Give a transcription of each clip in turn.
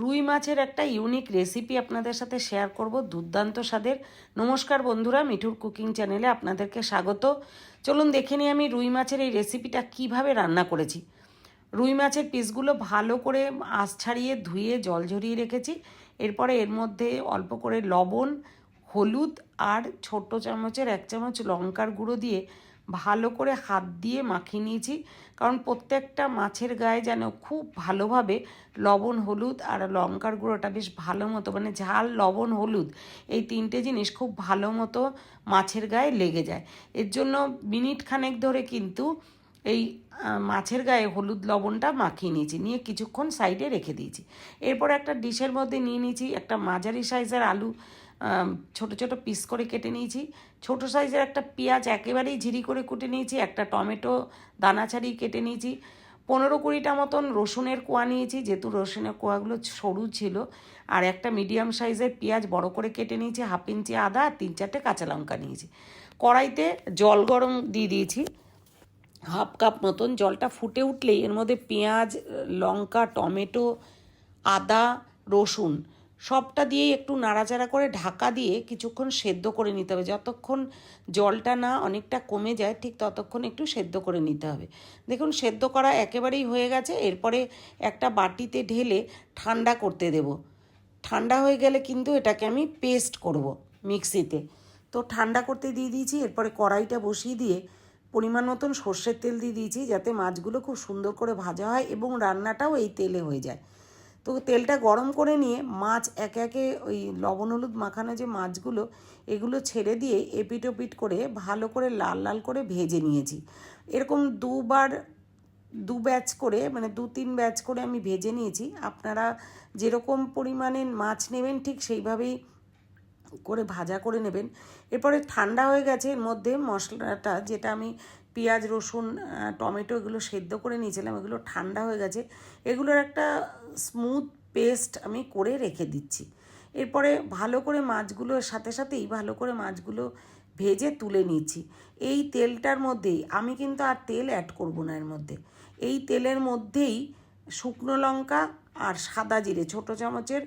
রুই মাছের একটা ইউনিক রেসিপি আপনাদের সাথে শেয়ার করব, দুর্দান্ত স্বাদের। নমস্কার বন্ধুরা, মিঠুর কুকিং চ্যানেলে আপনাদেরকে স্বাগত। চলুন দেখে নিই আমি রুই মাছের এই রেসিপিটা কীভাবে রান্না করেছি। রুই মাছের পিসগুলো ভালো করে আঁশ ছাড়িয়ে ধুয়ে জল ঝরিয়ে রেখেছি। এরপরে এর মধ্যে অল্প করে লবণ, হলুদ আর ছোট চামচের এক চামচ লঙ্কার গুঁড়ো দিয়ে ভালো করে হাত দিয়ে মাখিয়ে নিয়েছি। কারণ প্রত্যেকটা মাছের গায়ে যেন খুব ভালোভাবে লবণ, হলুদ আর লঙ্কার গুঁড়োটা বেশ ভালো মতো মানে ঝাল, লবণ, হলুদ এই তিনটে জিনিস খুব ভালো মতো মাছের গায়ে লেগে যায়। এর জন্য মিনিট খানেক ধরে কিন্তু এই মাছের গায়ে হলুদ লবণটা মাখিয়ে নিয়েছি, নিয়ে কিছুক্ষণ সাইডে রেখে দিয়েছি। এরপর একটা ডিশের মধ্যে নিয়ে নিয়েছি একটা মাঝারি সাইজের আলু। ছোট ছোট পিস করে কেটে নিয়েছি। ছোট সাইজের একটা পেঁয়াজ একেবারেই ঝিরি করে কুটে নিয়েছি, একটা টমেটো দানা ছাড়িয়ে কেটে নিয়েছি। পনেরো কুড়িটা মতন রসুনের কোয়া নিয়েছি, যেহেতু রসুনের কোয়াগুলো সরু ছিল। আর একটা মিডিয়াম সাইজের পেঁয়াজ বড় করে কেটে নিয়েছি হাফ ইঞ্চি আদা আর তিন চারটে কাঁচা লঙ্কা নিয়েছি। কড়াইতে জল গরম দিয়ে দিয়েছি। হাফ কাপ মতন জলটা ফুটে উঠলেই এর মধ্যে পেঁয়াজ, লঙ্কা, টমেটো, আদা, রসুন সবটা দিয়েই একটু নাড়াচাড়া করে ঢাকা দিয়ে কিছুক্ষণ সেদ্ধ করে নিতে হবে। যতক্ষণ জলটা না অনেকটা কমে যায়, ঠিক ততক্ষণ একটু সেদ্ধ করে নিতে হবে। দেখুন, সেদ্ধ করা একেবারেই হয়ে গেছে। এরপরে একটা বাটিতে ঢেলে ঠান্ডা করতে দেব। ঠান্ডা হয়ে গেলে কিন্তু এটাকে আমি পেস্ট করব মিক্সিতে। তো ঠান্ডা করতে দিয়ে দিয়েছি। এরপরে কড়াইটা বসিয়ে দিয়ে পরিমাণ মতন সর্ষের তেল দিয়ে দিয়েছি, যাতে মাছগুলো খুব সুন্দর করে ভাজা হয় এবং রান্নাটাও এই তেলে হয়ে যায়। তো তেলটা গরম করে নিয়ে মাছ একে একে ওই লবণ হলুদ মাখানো যে মাছগুলো, এগুলো ছেড়ে দিয়ে এপিট ওপিট করে ভালো করে লাল লাল করে ভেজে নিয়েছি। এরকম দুবার, দু ব্যাচ করে মানে দু তিন ব্যাচ করে আমি ভেজে নিয়েছি। আপনারা যেরকম পরিমাণে মাছ নেবেন ঠিক সেইভাবেই করে ভাজা করে নেবেন। এরপরে ঠান্ডা হয়ে গেছে, এর মধ্যে মশলাটা যেটা আমি পেঁয়াজ, রসুন টমেটো এগুলো সেদ্ধ করে নিয়েছিলাম, এগুলো ঠান্ডা হয়ে গেছে। এগুলোর একটা স্মুথ পেস্ট আমি করে রেখে দিচ্ছি। এরপরে ভালো করে মাছগুলোর সাথে সাথেই ভালো করে মাছগুলো ভেজে তুলে নিচ্ছি। এই তেলটার মধ্যেই, আমি কিন্তু আর তেল অ্যাড করব না এর মধ্যে। এই তেলের মধ্যেই শুকনো লঙ্কা আর সাদা জিরে, ছোটো চামচের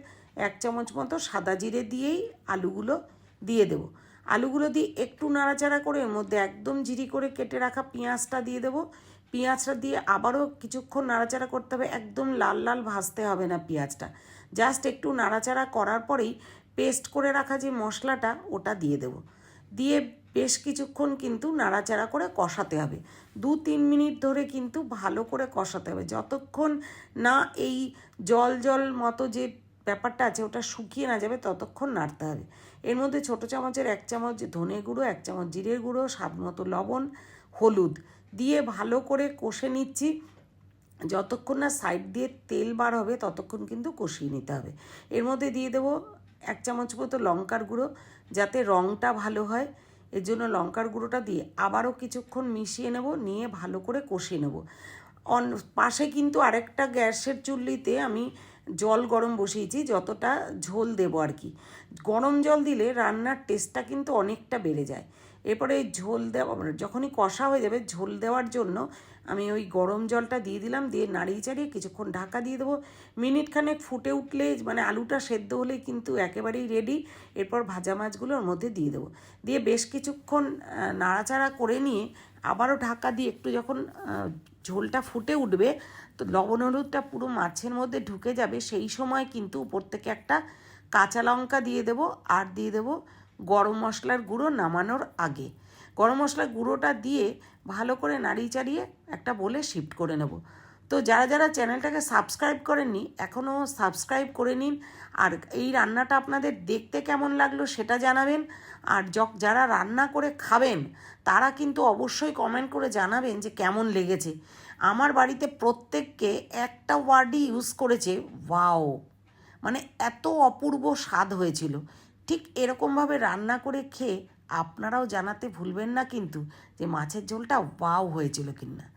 এক চামচ মতো সাদা জিরে দিয়েই আলুগুলো দিয়ে দেবো। আলুগুলো দিয়ে একটু নাড়াচাড়া করে এর মধ্যে একদম জিরি করে কেটে রাখা পেঁয়াজটা দিয়ে দেবো। পেঁয়াজটা দিয়ে আবারও কিছুক্ষণ নাড়াচাড়া করতে হবে। একদম লাল লাল ভাজতে হবে না পেঁয়াজটা। জাস্ট একটু নাড়াচাড়া করার পরেই পেস্ট করে রাখা যে মশলাটা, ওটা দিয়ে দেবো। দিয়ে বেশ কিছুক্ষণ কিন্তু নাড়াচাড়া করে কষাতে হবে। দু তিন মিনিট ধরে কিন্তু ভালো করে কষাতে হবে। যতক্ষণ না এই জল জল মতো যে ব্যাপারটা আছে, ওটা শুকিয়ে না যাবে, ততক্ষণ নাড়তে হবে। এর মধ্যে ছোটো চামচের এক চামচ ধনে গুঁড়ো, এক চামচ জিরের গুঁড়ো, স্বাদ মতো লবণ, হলুদ। দিয়ে ভালো করে কষে নিচ্ছি। যতক্ষণ না সাইড দিয়ে তেল বার হবে, ততক্ষণ কিন্তু কষিয়ে নিতে হবে। এর মধ্যে দিয়ে দেবো এক চামচ মতো লঙ্কার গুঁড়ো, যাতে রঙটা ভালো হয়। এর জন্য লঙ্কার গুঁড়োটা দিয়ে আবারও কিছুক্ষণ মিশিয়ে নেব, নিয়ে ভালো করে কষিয়ে নেব। অন, পাশে কিন্তু আরেকটা গ্যাসের চুল্লিতে আমি জল গরম বসিয়েছি, যতটা ঝোল দেবো আর কি। গরম জল দিলে রান্নার টেস্টটা কিন্তু অনেকটা বেড়ে যায়। এরপরে এই ঝোল দেওয়া মানে যখনই কষা হয়ে যাবে, ঝোল দেওয়ার জন্য আমি ওই গরম জলটা দিয়ে দিলাম, দিয়ে নাড়িয়ে চাড়িয়ে কিছুক্ষণ ঢাকা দিয়ে দেবো। মিনিট খানেক ফুটে উঠলে মানে আলুটা সেদ্ধ হলেই কিন্তু একেবারেই রেডি এরপর ভাজা মাছগুলো ওর মধ্যে দিয়ে দেবো। দিয়ে বেশ কিছুক্ষণ নাড়াচাড়া করে নিয়ে আবারও ঢাকা দিয়ে একটু যখন ঝোলটা ফুটে উঠবে, তো লবণ হলুদটা পুরো মাছের মধ্যে ঢুকে যাবে। সেই সময় কিন্তু উপর থেকে একটা কাঁচা লঙ্কা দিয়ে দেবো আর দিয়ে দেবো গরম মশলার গুঁড়ো নামানোর আগে। গরম মশলার গুঁড়োটা দিয়ে ভালো করে নাড়িয়ে চাড়িয়ে একটা বলে শিফট করে নেব। তো যারা যারা চ্যানেলটাকে সাবস্ক্রাইব করেননি এখনও সাবস্ক্রাইব করে নিন। আর এই রান্নাটা আপনাদের দেখতে কেমন লাগল সেটা জানাবেন। আর যারা রান্না করে খাবেন, তারা কিন্তু অবশ্যই কমেন্ট করে জানাবেন যে কেমন লেগেছে। আমার বাড়িতে প্রত্যেককে একটা ওয়ার্ডই ইউজ করেছে। ওয়াও! মানে এত অপূর্ব স্বাদ হয়েছিল। ঠিক এরকমভাবে রান্না করে খেয়ে আপনারাও জানাতে ভুলবেন না কিন্তু যে মাছের ঝোলটা ওয়াও হয়েছিল কিনা।